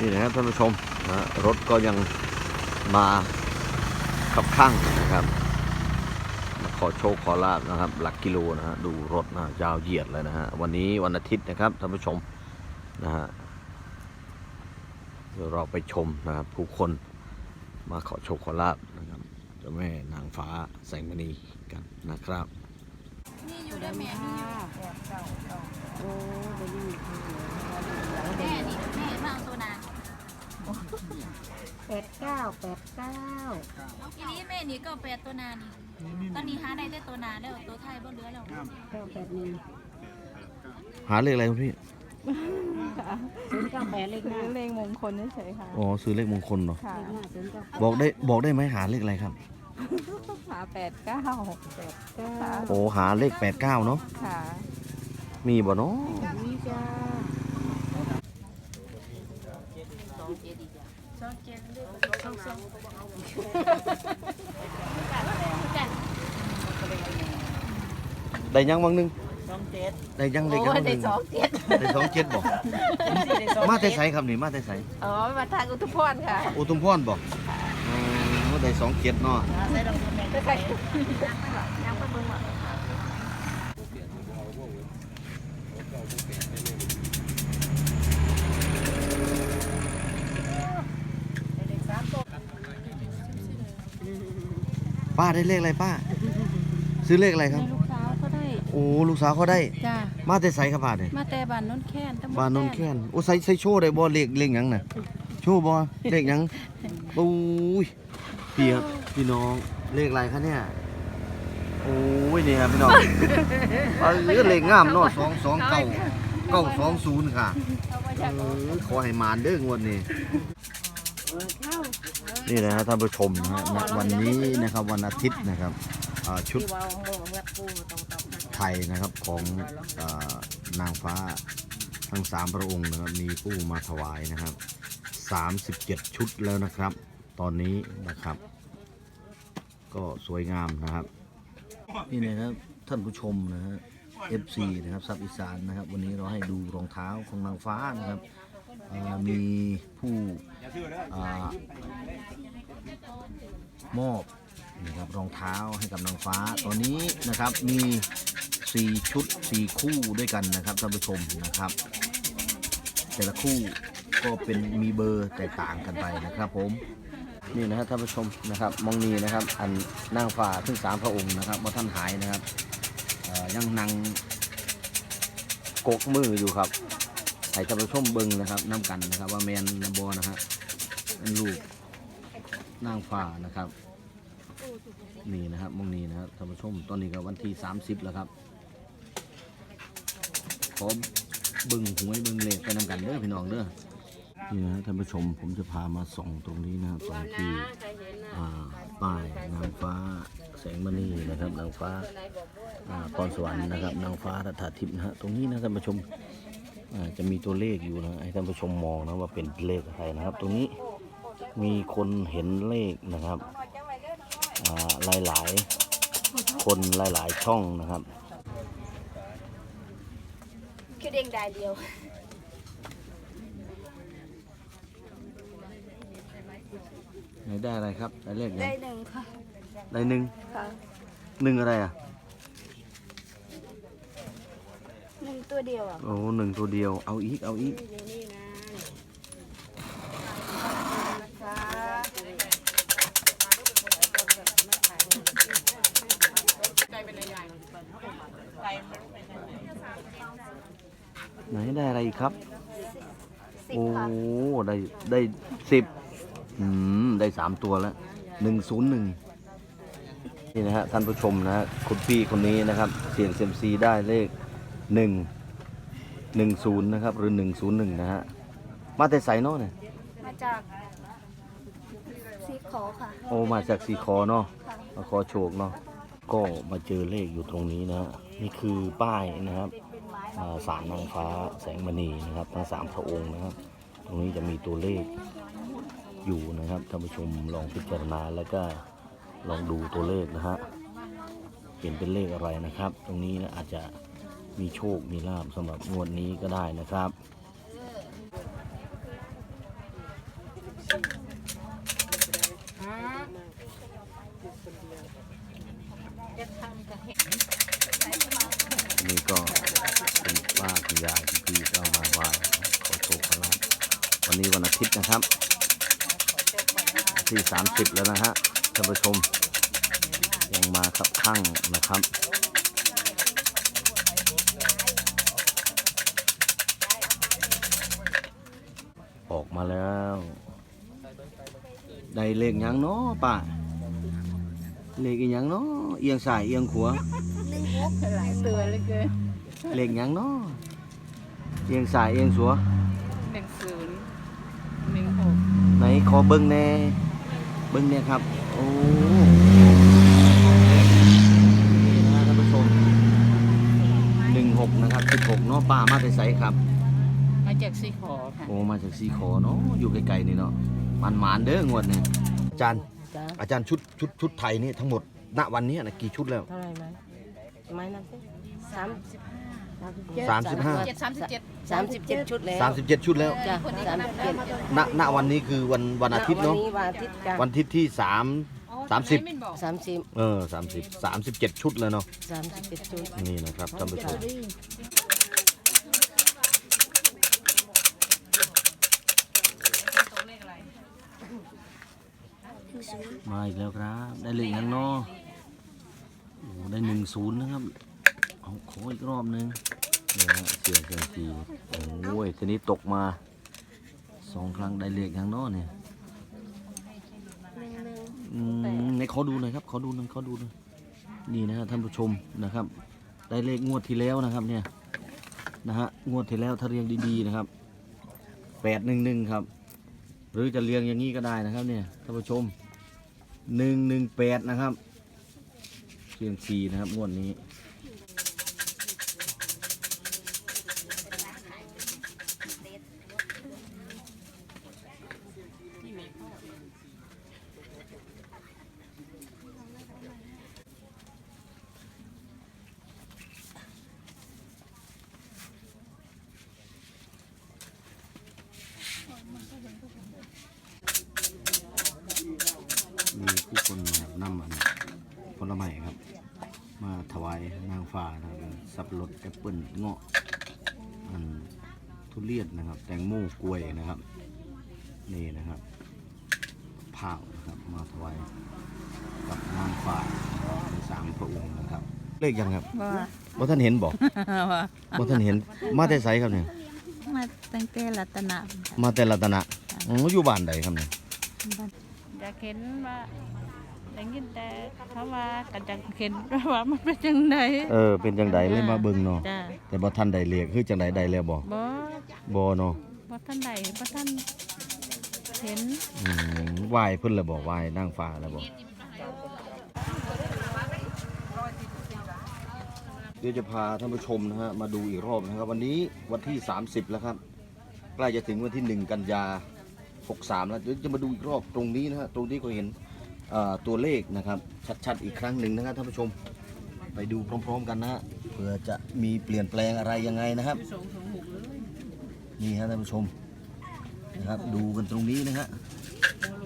นี่นะครับท่านผู้ชมนะรถก็ยังมาขับข้างนะครับ ขอโชคขอลาบนะครับ หลักกิโลนะฮะดูรถนะยาวเหยียดเลยนะฮะวันนี้วันอาทิตย์นะครับท่านผู้ชมนะฮะเดี๋ยวเราไปชมนะครับผู้คนมาขอโชคขอลาบนะครับเจ้าแม่นางฟ้าแสงมณีกันนะครับนี่อยู่ด้วยแม่นี่อยู่โอ้บ่มีแม่นี่แม่มาเอาตัวนา แปดเก้าแปดเก้าทีนี้แม่นี่ก็แปดตัวนานี่ตอนนี้หาได้แต่ตัวนาแล้วตัวไทยบ่เหลือแล้วเก้าแปดหนึ่งหาเลขอะไรคุณพี่ ศูนย์เก้าแปดเลขหน้าเลงมงคลเฉยๆค่ะอ๋อซื้อเลขมงคลเนาะค่ะเลขหน้าศูนย์เก้าบอกได้บอกได้ไหมหาเลขอะไรครับ หาแปดเก้าแปดเก้าโอ้หาเลข 89 เนาะ ค่ะ มีบ่เนาะนี่จ้า สองเจ็ด สองสองได้ยังบางหนึงสองเจ็ดได้ยังได้โอ้ยังบางหได้นึงสองเจ็ดได้สองเจ็ดบอกมาแต่ไสครับนี่มาแต่ไสอ๋อมาทางอุทุพรค่ะ อุทุมพรบอกอ๋อได้สองเจ็ดเนาะ ป้าได้เลขอะไรป้า ซื้อเลขอะไรครับ ลูกสาวเขาได้โอ้ลูกสาวเขาได้ จ้ามาแต่ไสครับป้าเนี่ยมาแต่บ้านโนนแค้นตำบลบ้านนนแค้นโอ้ใส่ใส่โชว์ได้บ่เลขเลขหยังน่ะโชว์บ่เลขหยังโอ้ยพี่ครับพี่น้องเลขอะไรคะเนี่ยโอ้ยนี่ครับพี่น้องเออเลขงามเนาะสองสองเก้าเก้าสองศูนย์ค่ะเออขอให้มานเด้องวดนี้ นี่นะฮะท่านผู้ชมนะฮะณวันนี้นะครับวันอาทิตย์นะครับอ่าชุดที่ว่าโมงแบบปูตรงตรงไทยนะครับของเอ่อนางฟ้าทั้งสามพระองค์นะครับมีผู้มาถวายนะครับ 37 ชุดแล้วนะครับ ตอนนี้นะครับ ก็สวยงามนะครับ นี่นะครับท่านผู้ชมนะฮะ FC นะครับซับอีสานนะครับ วันนี้เราให้ดูรองเท้าของนางฟ้านะครับอ่ามีผู้อ่า มอบนะครับรองเท้าให้กับนางฟ้า ตอนนี้นะครับมี 4 ชุด 4 คู่ด้วยกันนะครับท่านผู้ชมนะครับ แต่ละคู่ก็เป็นมีเบอร์แตกต่างกันไปนะครับผมนี่นะครับท่านผู้ชมนะครับมองนีนะครับ อันนางฟ้าถึงสามพระองค์นะครับว่าท่านหายนะครับยังนั่งกกมืออยู่ครับให้ท่านผู้ชมเบิ้งนะครับน้กันนะครับ ว่าแมนนบอนะฮะเป็นลูก นางฟ้านะครับ นี่นะครับมองนีนะครับท่านผู้ชมตอนนี้ก็วันที่ 30 แล้วครับขอบิ้งหวยบิ้งเลขไปนำกันเด้อพี่น้องเด้อนี่นะท่านผู้ชมผมจะพามาส่องตรงนี้นะครับส่องที่ป้ายนางฟ้าแสงมณีนะครับนางฟ้าพรสวรรค์นะครับนางฟ้ารัฐทิพย์นะฮะตรงนี้นะท่านผู้ชมจะมีตัวเลขอยู่นะให้ท่านผู้ชมมองนะว่าเป็นเลขอะไรนะครับ ตรงนี้ มีคนเห็นเลขนะครับอ่าหลายๆคนหลายๆช่องนะครับคือเด้งได้เดียวไหนได้อะไรครับได้เลขยังได้หนึ่งค่ะได้หนึ่งค่ะหนึ่งอะไรอะหนึ่งตัวเดียวอะโอ้หนึ่งตัวเดียวเอาอีกเอาอีก อยู่นี่นะ ค่ะ ไหนได้อะไรอีกครับ สิบโอ้ค่ะได้ได้สิบอืมได้สามตัวแล้วหนึ่งศูนย์หนึ่งนี่นะฮะท่านผู้ชมนะฮะคุณพี่คนนี้นะครับ เสี่ยงเซยมซีได้เลขหนึ่งหนึ่งศูนย์นะครับ หรือหนึ่งศูนย์หนึ่งนะฮะมาแต่ใส่นอเนี่ยมาจากซีขอค่ะโอ้มาจากสีคอเนาะ ค่ะมาขอโชคเนาะก็มาเจอเลขอยู่ตรงนี้นะฮะนี่คือป้ายนะครับอ่า สารนางฟ้าแสงมณีนะครับ ทั้งสามพระองค์นะครับ ตรงนี้จะมีตัวเลขอยู่นะครับท่านผู้ชมลองพิจารณาแล้วก็ลองดูตัวเลขนะฮะเห็นเป็นเลขอะไรนะครับ ตรงนี้นะอาจจะมีโชคมีลาบสำหรับงวดนี้ก็ได้นะครับ นี่ก็เป็นป้าคุณยายคุณพี่ก็มาไหว้ขอโชคขอลาภวันนี้วันอาทิตย์นะครับ ที่ 30 แล้วนะฮะท่านผู้ชม ยังมาครับข้างนะครับออกมาแล้ว ได้เลขยังเนาะป้า เลขอีหยังเนาะเอียงซ้ายเอียงขวาหลายตัวเหลยเกินเลขหยังเนาะเอียงซ้ายเอียงขวาหนึ่งศูนย์หนึ่งหกไหนขอเบิ้งแน่เบิ้งเนี่ยครับโอ้นี่นะท่านผู้ชมหนึ่งหกนะครับสิบหกเนาะป้ามาแต่ไสครับ มาจากซีขอค่ะ โอ้มาจากซีคอเนาะอยู่ไกลๆนี่เนาะมันหมานๆเด้องวดนี่อาจารย์ จ้าอาจารย์ชุดชุดชุดไทยนี่ทั้งหมดณวันนี้นะกี่ชุดแล้ว เท่าไหร่ไหมไม่นับสิสามสามสิบห้า เจ็ดสามสิบเจ็ดสามสิบเจ็ดชุดแล้วสามสิบเจ็ดชุดแล้วจ้าสามสิบเจ็ดณณวันนี้คือวันวันอาทิตย์เนาะวันนี้วันอาทิตย์จ้าวันอาทิตย์ที่สาม สามสิบสามสิบเออสามสิบสามสิบเจ็ดชุดแล้วเนาะสามสิบเจ็ดชุด นี่นะครับท่านผู้ชม มาอีกแล้วครับ ได้เลขยังเนาะโอ้ได้หนึ่งศูนย์นะครับเอาขออีกรอบหนึงเนี่ยฮะเสียงเสียงจีโอ้ยทีนี้ตกมาสองครั้งได้เลขยังเนาะเนี่ยอืมในขอดูหน่อยครับขอดูหน่อยขอดูหน่อยนี่นะฮะท่านผู้ชมนะครับ ได้เลขงวดที่แล้วนะครับเนี่ยนะฮะงวดที่แล้วถ้าเรียงดีๆนะครับแปดหนึ่งหนึ่งครับ หรือจะเรียงอย่างนี้ก็ได้นะครับเนี่ยท่านผู้ชม หนึ่งหนึ่งแปดนะครับเรียงซีนะครับงวดนี้ ลไม้ครับ มาถวายนางฟ้านะครับสับปะรดแอปเปิ้ลเงาะอันทุเรียนนะครับ แตงโมกล้วยนะครับ นี่นะครับผ้าวนะครับ มาถวายกับนางฟ้านะครับมีสามพระองค์นะครับ เลขยังครับว่าว่าท่านเห็นบอกว่าว่าท่านเห็นมาแต่ไสครับเนี่ยมาตั้งแต่รัตนะมาแต่รัตนะอ๋ออยู่บ้านใดครับเนี่ยอยากเห็นว่า ได้ยินแต่เขาว่ากันจังเห็นว่ามันเป็นจังไดเออเป็นจังใดเลยมาเบิ่งเนาะจ้าแต่บ่ท่านใดเรียกคือจังใดใดแล้วบ่บ่บ่เนาะบ่ท่านใดบ่ท่านเห็นอืมไหวายเพิ่นแล้วบ่ไหวายนางฟ้าแล้วบ่เดี๋ยวจะพาท่านผู้ชมนะฮะมาดูอีกรอบนะครับ วันนี้วันที่ 30 แล้วครับ ใกล้จะถึงวันที่ 1 กันยา 63 แล้วเดี๋ยวจะมาดูอีกรอบตรงนี้นะฮะตรงนี้ก็เห็นเอ่อ ตัวเลขนะครับชัดๆอีกครั้งหนึ่งนะครับท่านผู้ชมไปดูพร้อม ๆ กันนะฮะเผื่อจะมีเปลี่ยนแปลงอะไรยังไงนะครับนี่ฮะท่านผู้ชมนะครับดูกันตรงนี้นะฮะ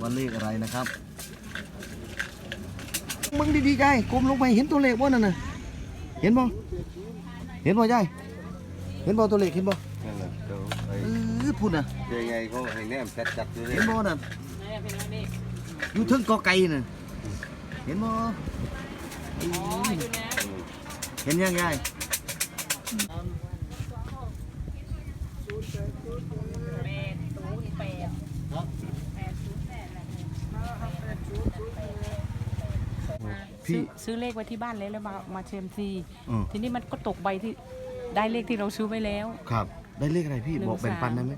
ว่าเลขอะไรนะครับมึงดีๆใจกลมลงไปเห็นตัวเลขว่านั่นน่ะเห็นบ่เห็นบ่ใจเห็นบ่ตัวเลขเห็นบ่นั่นแหละเดี๋ยวไอ้เออพูดน่ะเจ๊ใหญ่เขาให้แนมจัดจัดๆอยู่เลยเห็นบ่น่ะ อยู่เทึงกอไก่น่ะเห็นบ่อืมเห็นยังไงพี่ซื้อซื้อเลขไว้ที่บ้านเลยแล้วมามาเชมซีอืม ทีนี้มันก็ตกใบที่ได้เลขที่เราซื้อไว้แล้ว ครับ ได้เลขอะไรพี่หนึ่งบอกแบ่งสามปันได้ไหม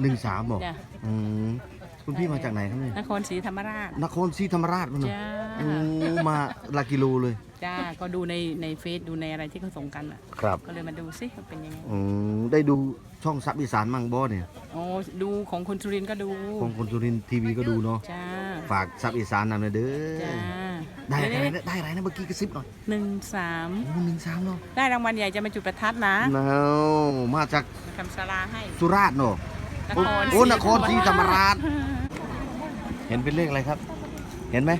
หนึ่งสามบอกจ้ะ อืม คุณพี่มาจากไหนครับเนี่ยนครศรีธรรมราช นครศรีธรรมราชมั้งเนอะจ้า โอ้มาหลักกิโลเลย จ้า ก็ดูในในเฟซดูในอะไรที่เขาส่งกันอะ ครับก็เลยมาดูซิว่าเป็นยังไง อืมได้ดูช่องซับอีสานมังบอเนี่ย โอ้ดูของคุณสุรินทร์ก็ดู ของคนสุรินทร์ทีวีก็ดูเนาะ จ้า ฝากซับอีสานนำหน่อยเด้อ จ้าได้อะไรนะได้อะไรนะเมื่อกี้กระซิบหน่อยหนึ่งสามโอ้หนึ่งสามเนาะได้รางวัลใหญ่จะมาจุดประทัดนะนาวมาจากทำสลาให้สุราษฎร์เนาะนโอ้ครโอ้นครศรีธรรมราช เห็นเป็นเลขอะไรครับ เห็นไหม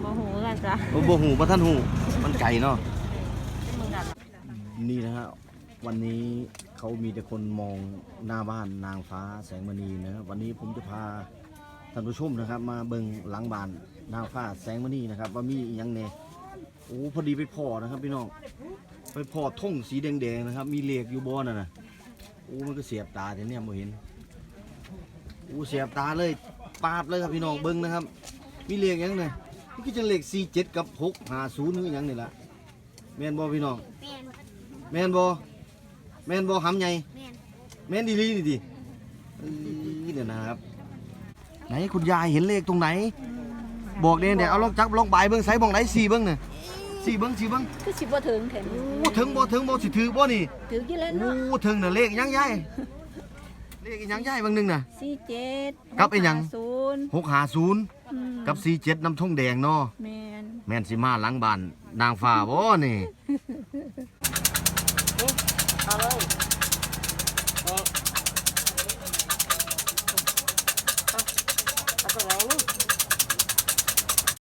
โมโหอะไรว่าจ้ะโอ้โบหูบ่ท่านหู มันไก่เนาะนี่นะฮะวันนี้เขามีแต่คนมองหน้าบ้านนางฟ้าแสงมณีนะครับวันนี้ผมจะพาท่านผู้ชมนะครับ มาเบิ่งหลังบ้านนางฟ้าแสงมณีนะครับ ว่ามีอหยังเนี่ยโอ้พอดีไปพ่อนะครับ พี่น้องไปพ่อท่งสีแดงๆนะครับ มีเหล็กอยู่บนน่ะนะโอ้มันก็เสียบตาแต่เนี่ยโมเห็นโอ้เสียบตาเลย ปาดเลยครับพี่น้องเบิ่งนะครับ มีเหล็กหยังเนี่ยนี่คือจังเลข47กับ650นี่อหยังนี่ล่ะแม่นบ่พี่น้องแม่นบ่แม่นบ่หำใหญ่แม่นดีลีนี่ดิเอ้ยเนี่ยนะครับ ไหนคุณยายเห็นเลขตรงไหน บอกเด้เดี๋ยวเอาลองจับลองบายเบิ่งไสบ่งไหนสี่เบิ่งน่ะสี่เบิ่งสี่เบิ่งคือสิบ่ถึงแถมโอ้ถึงบ่ถึงบ่สิถือบ่นี่ถึงกี่แล้วโอ้เนาะถึงน่ะเลขหยังยาย เลขอีหยังยายเบางหนึงน่ะ สี่เจ็ดกับไอ้หยัง ศูนย์650อืมกับ47น้ำทงแดงเนาะแมนแม่นสิมาหลังบ้านนางฟ้าบ่นี่